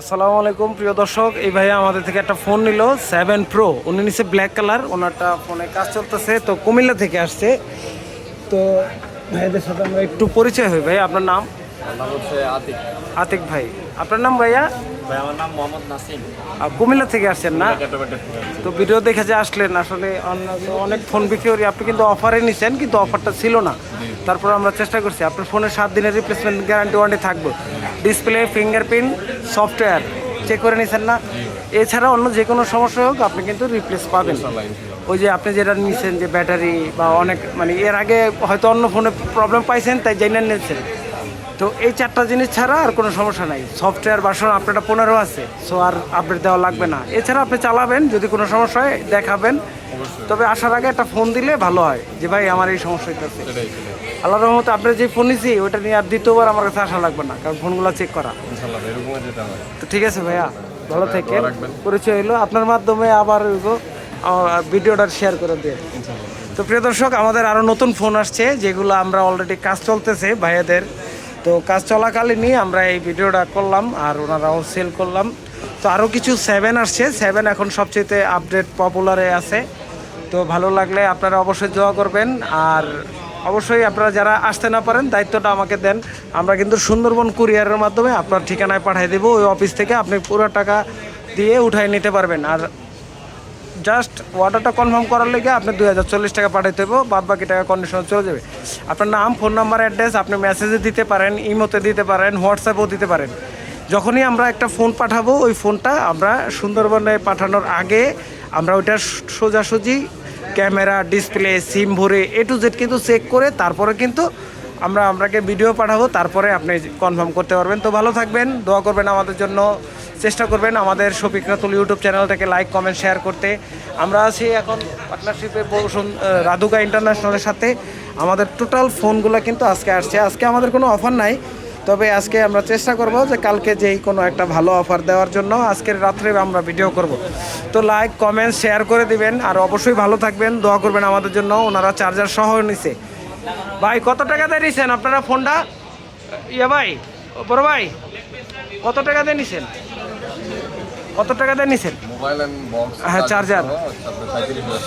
আসসালামু আলাইকুম প্রিয় দর্শক। এই ভাইয়া আমাদের থেকে একটা ফোন নিল সেভেন প্রো উনি নিচে ব্ল্যাক কালার ওনারটা ফোনে কাজ চলতেছে তো কুমিল্লা থেকে আসছে। তো ভাইদের সাথে আমরা একটু পরিচয় হই ভাই আপনার নাম? নাম হচ্ছে আতিক। আতিক ভাই। আপনার নাম ভাইয়া? ভাই আমার নাম মোহাম্মদ নাসিম। আর কুমিল্লা থেকে আসছেন না। তো ভিডিও দেখে যে আসলেন আসলে অনেক ফোন বিক্রি করি আপনি কিন্তু অফারে নিছেন কিন্তু অফারটা ছিল না। তারপর আমরা চেষ্টা করছি, আপনার ফোনের সাত দিনের রিপ্লেসমেন্ট গ্যারান্টি ওয়ারেন্টি থাকব। ডিসপ্লে ফিঙ্গারপ্রিন্ট সফটওয়্যার চেক করে নিছেন না? এছাড়া অন্য যে কোনো সমস্যা হোক, আপনি কিন্তু রিপ্লেস পাবেন। ওই যে আপনি যেটা নিছেন যে ব্যাটারি বা অনেক মানে এর আগে হয়তো অন্য ফোনে প্রবলেম পাইছেন, তাই জেনে নিয়েছেন। তো এই চারটা জিনিস ছাড়া আর কোনো সমস্যা নাই। সফটওয়্যার বাসন আপনারটা পনেরো আছে সো আর আপডেট দেওয়া লাগবে না। এছাড়া আপনি চালাবেন, যদি কোনো সমস্যা হয়, দেখাবেন। তবে আসার আগে একটা ফোন দিলে ভালো হয় যে ভাই আমার এই সমস্যা হইতেছে। সেটাই সেটাই। আল্লাহ রহমতে আপনার যে ফোন নিছি ওটা নিয়ে আর দ্বিতীয়বার আমার কাছে আসা লাগবে না কারণ ফোনগুলো চেক করা। তো ঠিক আছে ভাইয়া ভালো থেকে পরিচয় হলো আপনার মাধ্যমে আবার ভিডিওটা শেয়ার করে দিয়ে। তো প্রিয় দর্শক আমাদের আরও নতুন ফোন আসছে যেগুলো আমরা অলরেডি কাজ চলতেছে ভাইয়াদের। তো কাজ চলাকালীনই আমরা এই ভিডিওটা করলাম আর ওনারাও সেল করলাম। তো আরও কিছু সেভেন আসছে। সেভেন এখন সবচেয়ে আপডেট পপুলারে আছে। তো ভালো লাগলে আপনারা অবশ্যই দোয়া করবেন। আর অবশ্যই আপনারা যারা আসতে না পারেন, দায়িত্বটা আমাকে দেন। আমরা কিন্তু সুন্দরবন কুরিয়ারের মাধ্যমে আপনার ঠিকানায় পাঠিয়ে দেবো। ওই অফিস থেকে আপনি পুরো টাকা দিয়ে উঠাই নিতে পারবেন। আর জাস্ট অর্ডারটা কনফার্ম করার লেগে আপনি দুই হাজার চল্লিশ টাকা পাঠাইতে হবে বাদ বাকি টাকা কন্ডিশনে চলে যাবে। আপনার নাম ফোন নাম্বার অ্যাড্রেস আপনি মেসেজে দিতে পারেন ইমোতে দিতে পারেন হোয়াটসঅ্যাপেও দিতে পারেন। যখনই আমরা একটা ফোন পাঠাবো, ওই ফোনটা আমরা সুন্দরবনে পাঠানোর আগে আমরা ওইটা সোজাসুজি ক্যামেরা, ডিসপ্লে, সিম ভরে এ টু জেড কিন্তু চেক করে তারপরে কিন্তু আমরা আপনাকে ভিডিও পাঠাবো, তারপরে আপনি কনফার্ম করতে পারবেন। তো ভালো থাকবেন, দোয়া করবেন আমাদের জন্য, চেষ্টা করবেন আমাদের শফিক রাতুল ইউটিউব চ্যানেলটাকে লাইক কমেন্ট শেয়ার করতে। আমরা আছি এখন পার্টনারশিপে রাধুকা ইন্টারন্যাশনালের সাথে। আমাদের টোটাল ফোনগুলো কিন্তু আজকে আসছে। আজকে আমাদের কোনো অফার নাই। তবে আজকে আমরা চেষ্টা করব যে কালকে যেই কোনো একটা ভালো অফার দেওয়ার জন্য আজকের রাত্রে আমরা ভিডিও করব। তো লাইক কমেন্ট শেয়ার করে দিবেন আর অবশ্যই ভালো থাকবেন, দোয়া করবেন আমাদের জন্য, ওনারা চার্জার সহ নিছে। ভাই, কত টাকা দিয়ে নিছেন আপনারা ফোনটা? ইয়ে ভাই, বড় ভাই, কত টাকা দিয়ে নিছেন? কত টাকা দিয়ে নিছেন? মোবাইল এন্ড বক্স হ্যাঁ, চার্জার।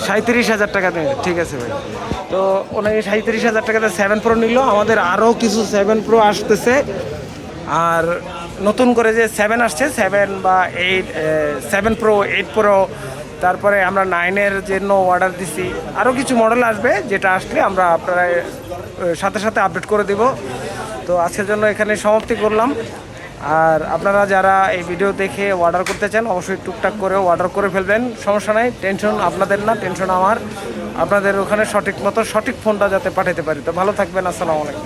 সাঁত্রিশ হাজার টাকা। দিয়ে ঠিক আছে ভাই। তো ওনাকে সাঁত্রিশ হাজার টাকাতে সেভেন প্রো নিল। আমাদের আরও কিছু সেভেন প্রো আসতেছে। আর নতুন করে যে সেভেন আসছে সেভেন বা eight seven pro eight pro তারপরে আমরা নাইনের জন্য অর্ডার দিছি। আরও কিছু মডেল আসবে যেটা আসলে আমরা আপনারা সাথে সাথে আপডেট করে দিব। তো আজকের জন্য এখানে সমাপ্তি করলাম। আর আপনারা যারা এই ভিডিও দেখে অর্ডার করতে চান, অবশ্যই টুকটাক করে অর্ডার করে ফেলবেন। সমস্যা নাই টেনশন আপনাদের না টেনশন আমার। আপনাদের ওখানে সঠিক মতো সঠিক ফোনটা যাতে পাঠাতে পারি। তো ভালো থাকবেন, আসসালামু আলাইকুম।